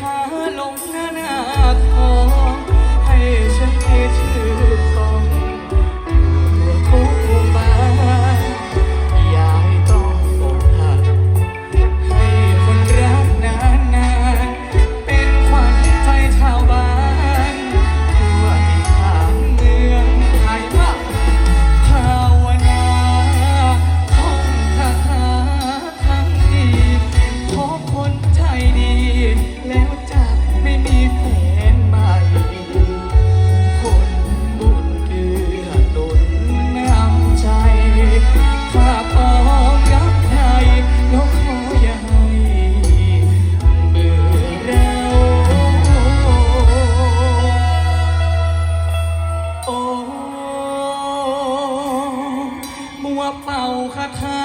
ขาลงหน้าหน้าค রাখা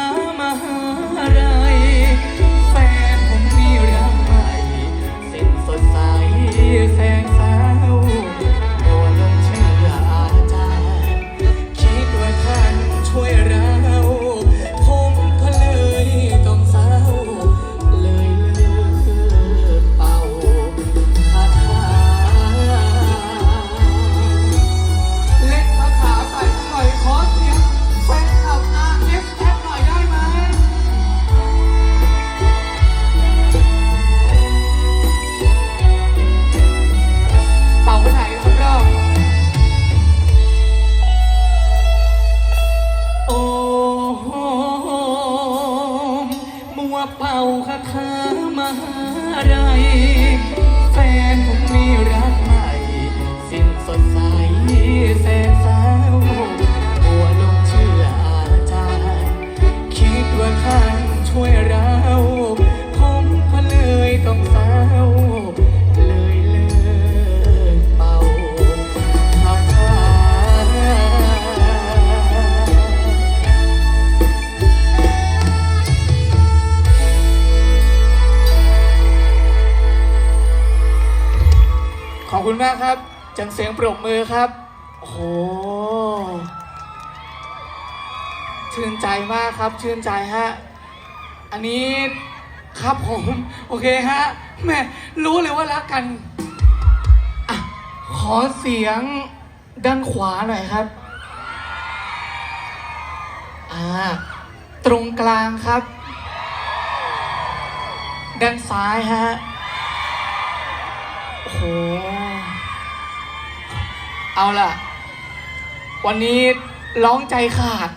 ว่าเป่าคาถามหาไรแฟนผมมีไร มากครับ จังเสียงปรบมือครับ โอ้โชื่นใจมากครับ ชื่นใจฮะ อันนี้ครับผม โอเคฮะแม่รู้เลยว่ารักกันอขอเสียงด้านขวาหน่อยครับ อ่า ตรงกลางครับ ด้านซ้ายฮะ โอ้ เอาล่ะ วันนี้ร้องใจขาด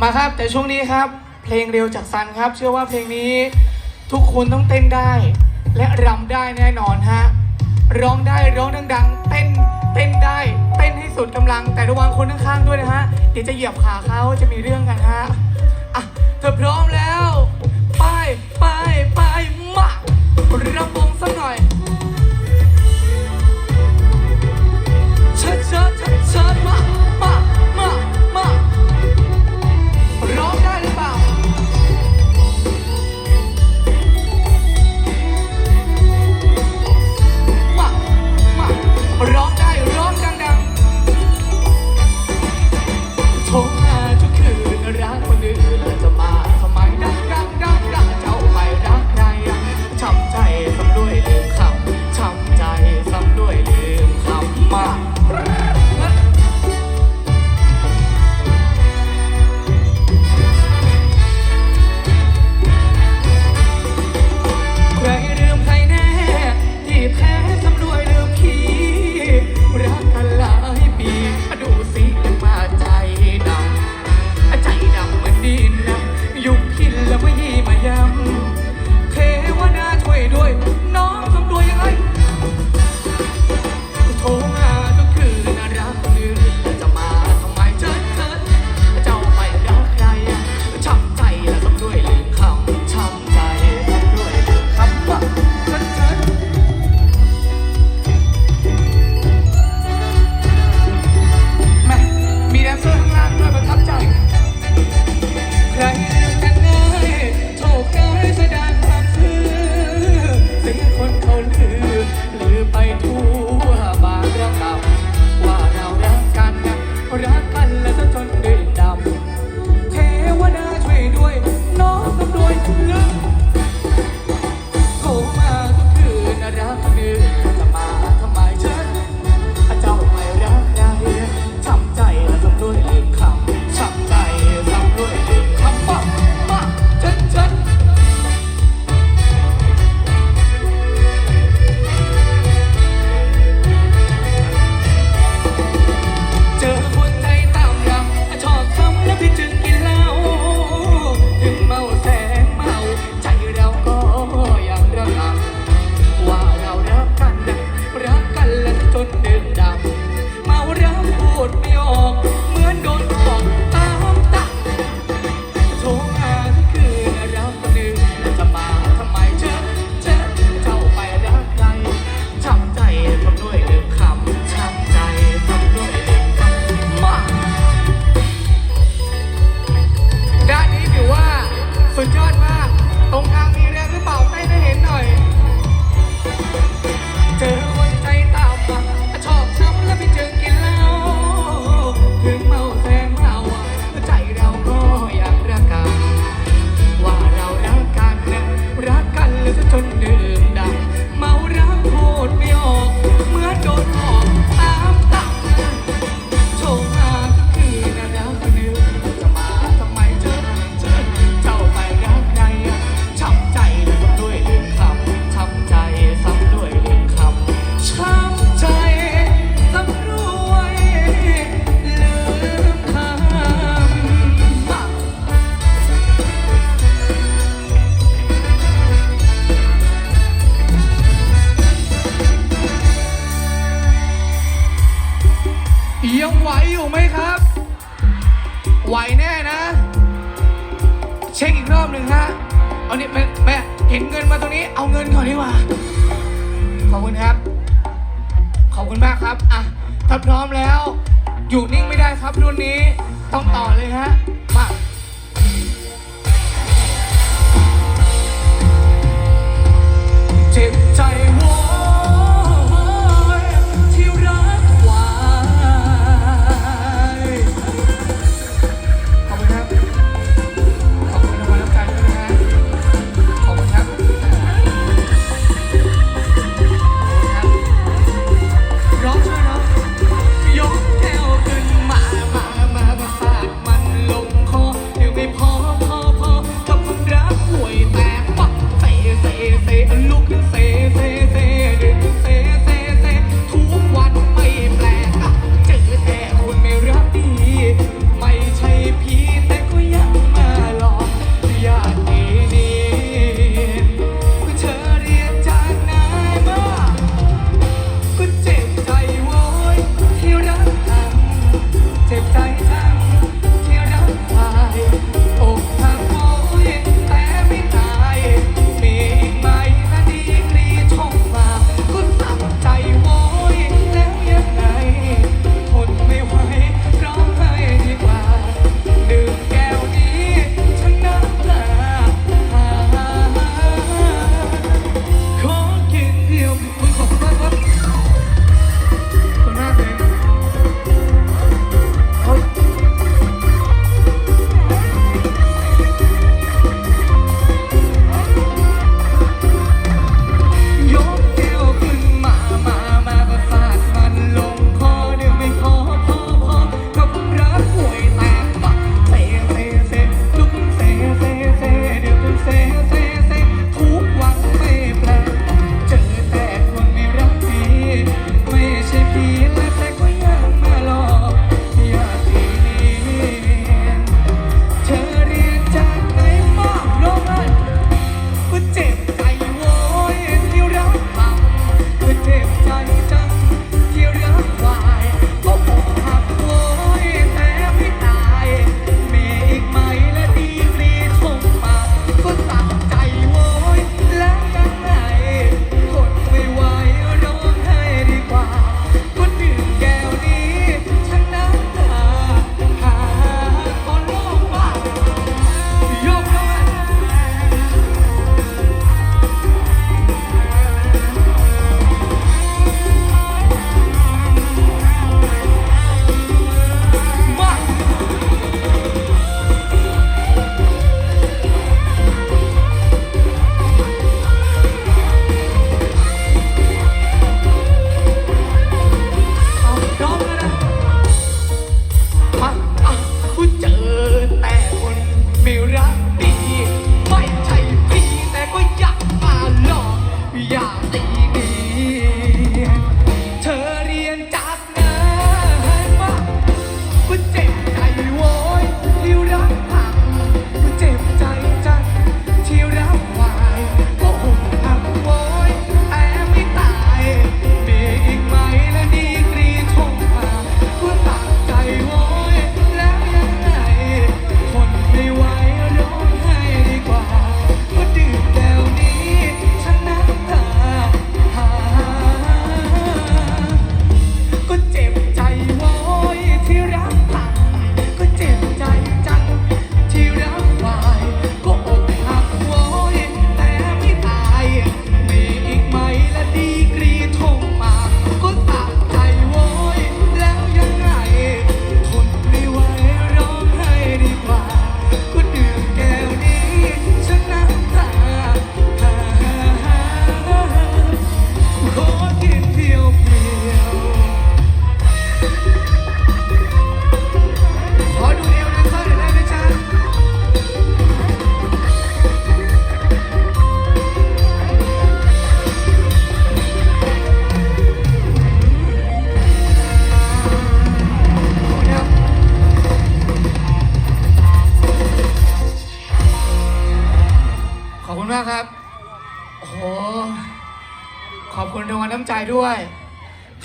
มาครับแต่ช่วงนี้ครับ เพลงเร็วจากซันครับ เชื่อว่าเพลงนี้ทุกคนต้องเต้นได้ และรำได้แน่นอนฮะร้องได้ร้องดังๆ เต้นเต้นได้ เต้นให้สุดกำลัง แต่ระวังคนข้างๆด้วยนะฮะเดี๋ยวจะเหยียบขาเขาจะมีเรื่องกันฮะอะเธอพร้อมแล้ว ไปไปไปมา รำวงสักหน่อย ยังไหวอยู่ไหมครับ ไหวแน่นะ เช็คอีกรอบหนึ่งฮะ เอาเนี่แม่เห็นเงินมาตรงนี้ เอาเงินก่อนดีกว่า ขอบคุณครับ ขอบคุณมากครับ อะ ถ้าพร้อมแล้ว อยู่นิ่งไม่ได้ครับรุ่นนี้ ต้องต่อเลยฮะ มา เจ็บใจ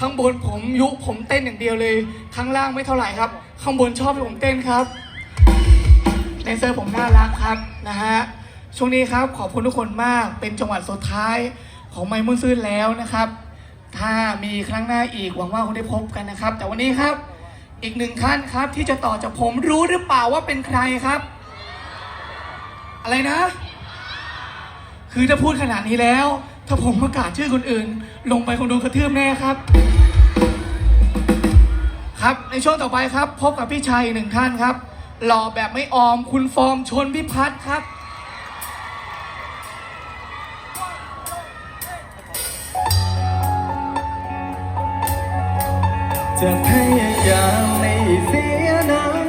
ข้างบนผมยุผมเต้นอย่างเดียวเลย ข้างล่างไม่เท่าไหร่ครับ ข้างบนชอบให้ผมเต้นครับแดนเซอร์ผมน่ารักครับนะฮะช่วงนี้ครับขอบคุณทุกคนมากเป็นจังหวัดสุดท้ายของไมมุนซื่นแล้วนะครับ ถ้ามีครั้งหน้าอีกหวังว่าคงได้พบกันนะครับ แต่วันนี้ครับอีกหนึ่งขั้นครับที่จะต่อจากผมรู้หรือเปล่าว่าเป็นใครครับ อะไรนะ คือถ้าพูดขนาดนี้แล้ว ถ้าผมประกาศชื่อคนอื่น ลงไปคงโดนกระทืบแน่ครับ ครับในช่วงต่อไปครับ พบกับพี่ชัยหนึ่งท่านครับ หล่อแบบไม่ออมคุณฟอร์มชนพิพัฒน์ครับจะพยายามไม่เสียน้ำ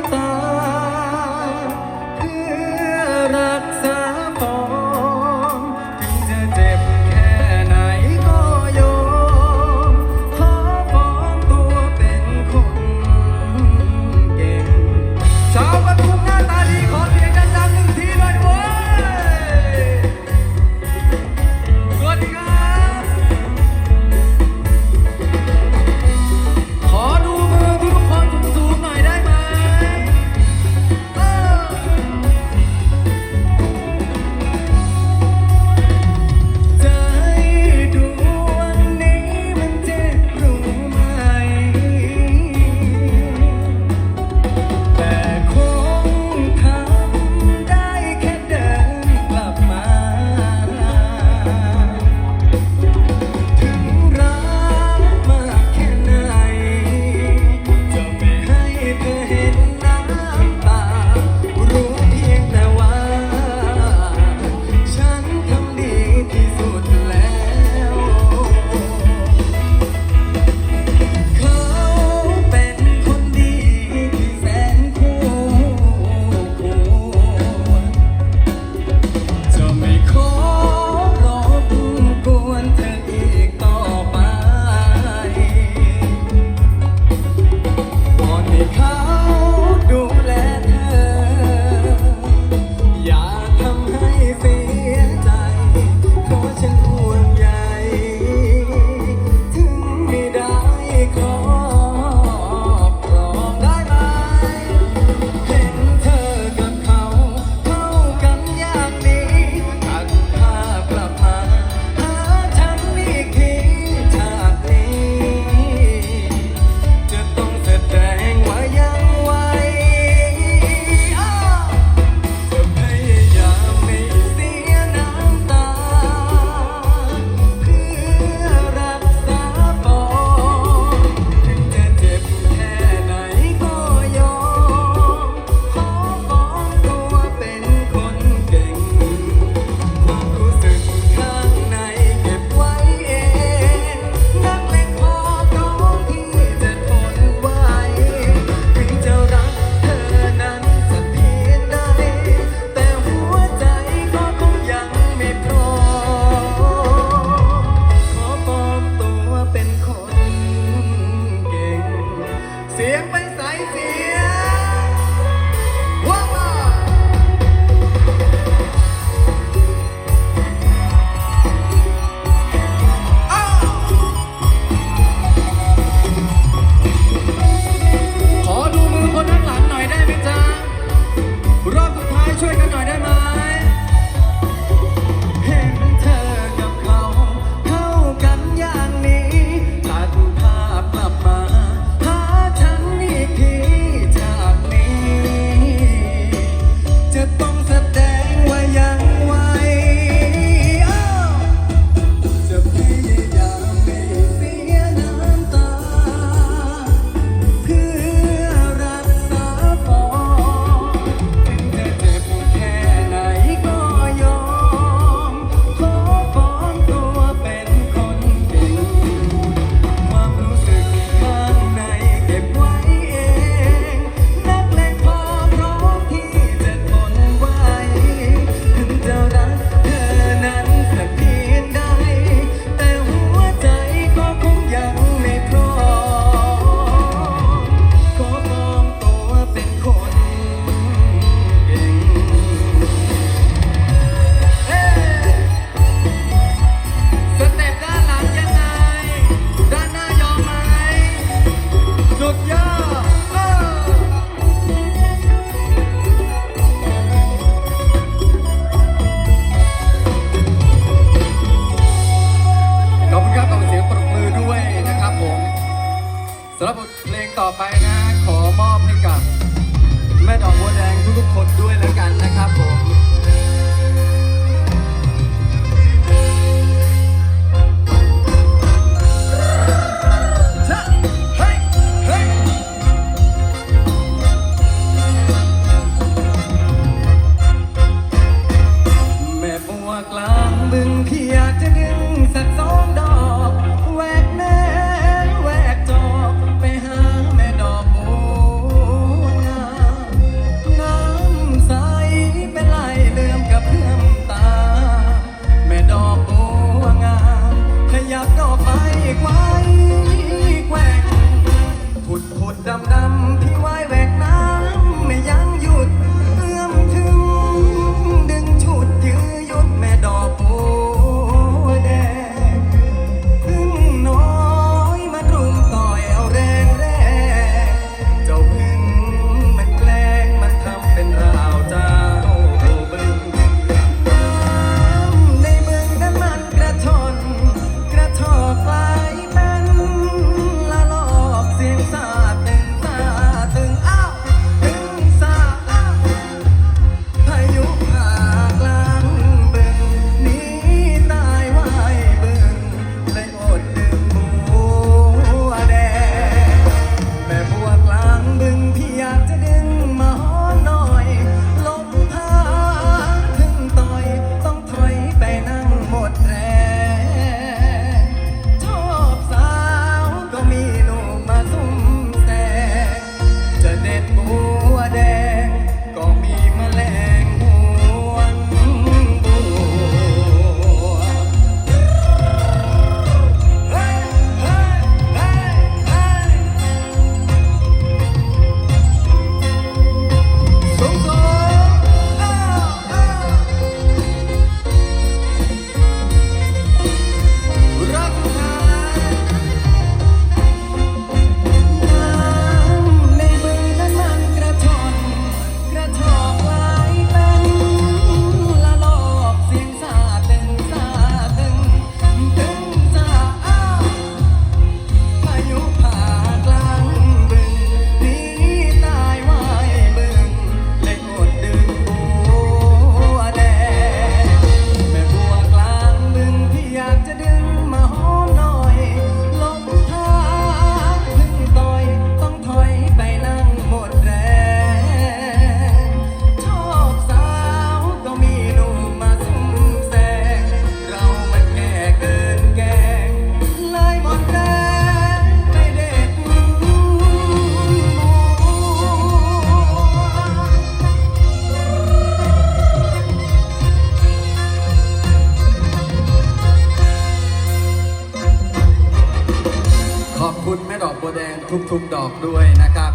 ขอบคุณแม่ดอกบัวแดงทุกๆดอกด้วยนะครับ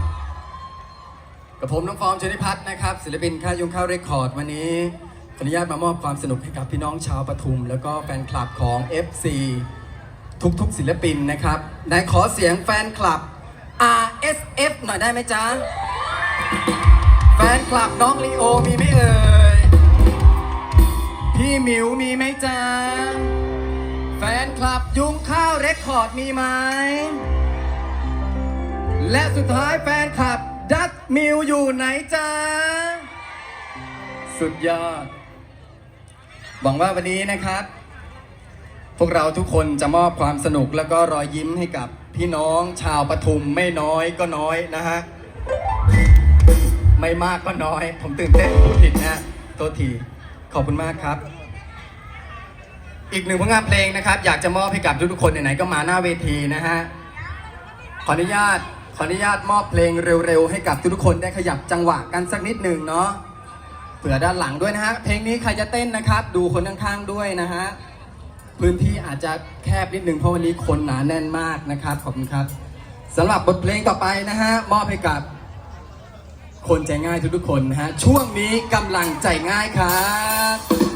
กับผมน้องฟอร์มชนิพัฒน์นะครับศิลปินค่ายยุงข้าวเรคคอร์ดวันนี้ขออนุญาตมามอบความสนุกให้กับพี่น้องชาวปทุม แล้วก็แฟนคลับของ FC ทุกๆ ศิลปินนะครับได้ขอเสียงแฟนคลับ RSF หน่อยได้ไหมจ๊ะ แฟนคลับน้องลีโอมีไหมเอ่ย พี่หมิวมีไหมจ๊ะ แฟนคลับยุงข้าวเรคคอร์ดมีไหม และสุดท้ายแฟนคลับดัตมิวอยู่ไหนจ๊ะสุดยอด หวังว่าวันนี้นะครับ พวกเราทุกคนจะมอบความสนุกแล้วก็รอยยิ้มให้กับพี่น้องชาวปทุมไม่น้อยก็น้อยนะฮะ ไม่มากก็น้อย ผมตื่นเต้นพูดผิดนะฮะโทษที ขอบคุณมากครับ อีกหนึ่งผลงานเพลงนะครับ อยากจะมอบให้กับทุกๆคนไหนๆก็มาหน้าเวทีนะฮะขออนุญาตขออนุญาตมอบเพลงเร็วๆ ให้กับทุกๆคนได้ขยับจังหวะกันสักนิดหนึ่งเนาะเผื่อด้านหลังด้วยนะฮะเพลงนี้ใครจะเต้นนะครับ ดูคนข้างๆด้วยนะฮะพื้นที่อาจจะแคบนิดนึงเพราะวันนี้คนหนาแน่นมากนะครับขอบคุณครับสำหรับบทเพลงต่อไปนะฮะมอบให้กับ คนใจง่ายทุกๆคนนะฮะช่วงนี้กำลังใจง่ายครับ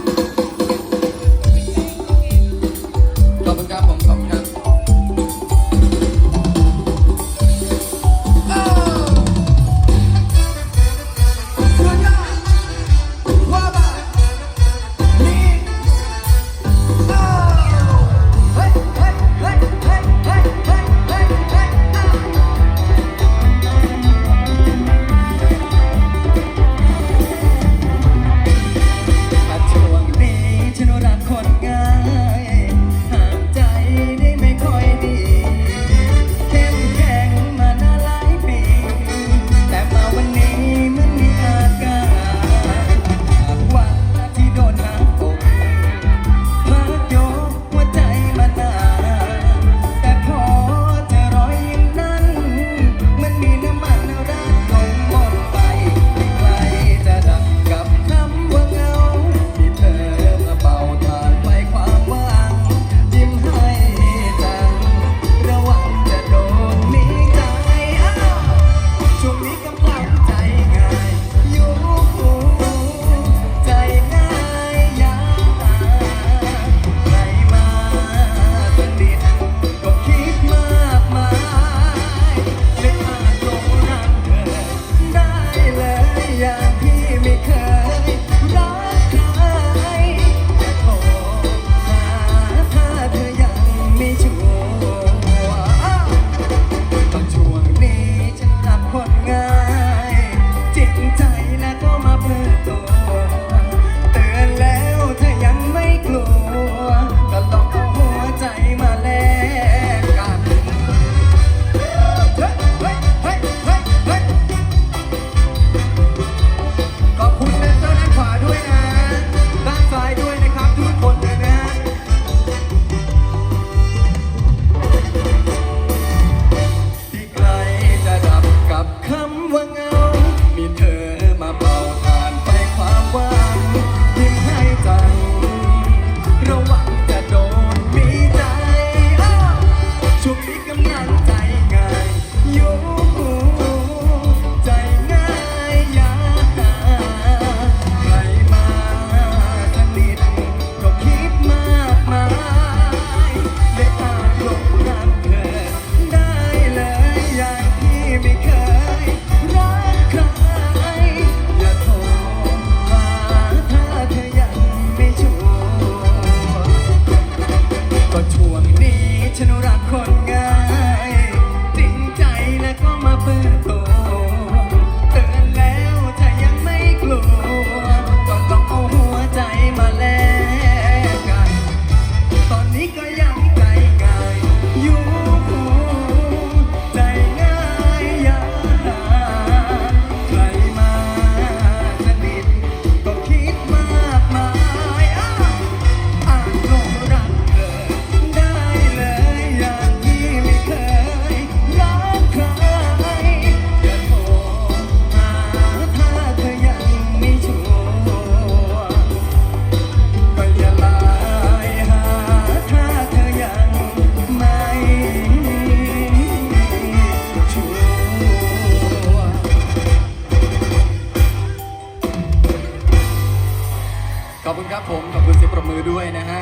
ด้วยนะฮะ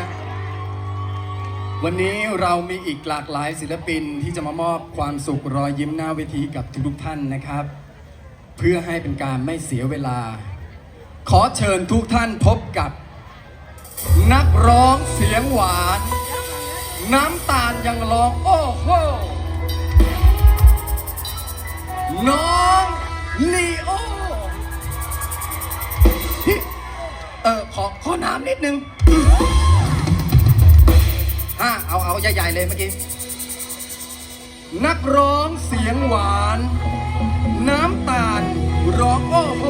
วันนี้เรามีอีกหลากหลายศิลปินที่จะมามอบความสุขรอยยิ้มหน้าเวทีกับทุกทุกท่านนะครับ เพื่อให้เป็นการไม่เสียเวลา ขอเชิญทุกท่านพบกับ นักร้องเสียงหวาน น้ำตาลยังร้องโอ้โหน้องลีโอ ออขอขอน้ำนิดนึงฮะเอาเอาใหญ่ๆเลยเมื่อกี้ นักร้องเสียงหวาน น้ำตาลร้องโอ้โห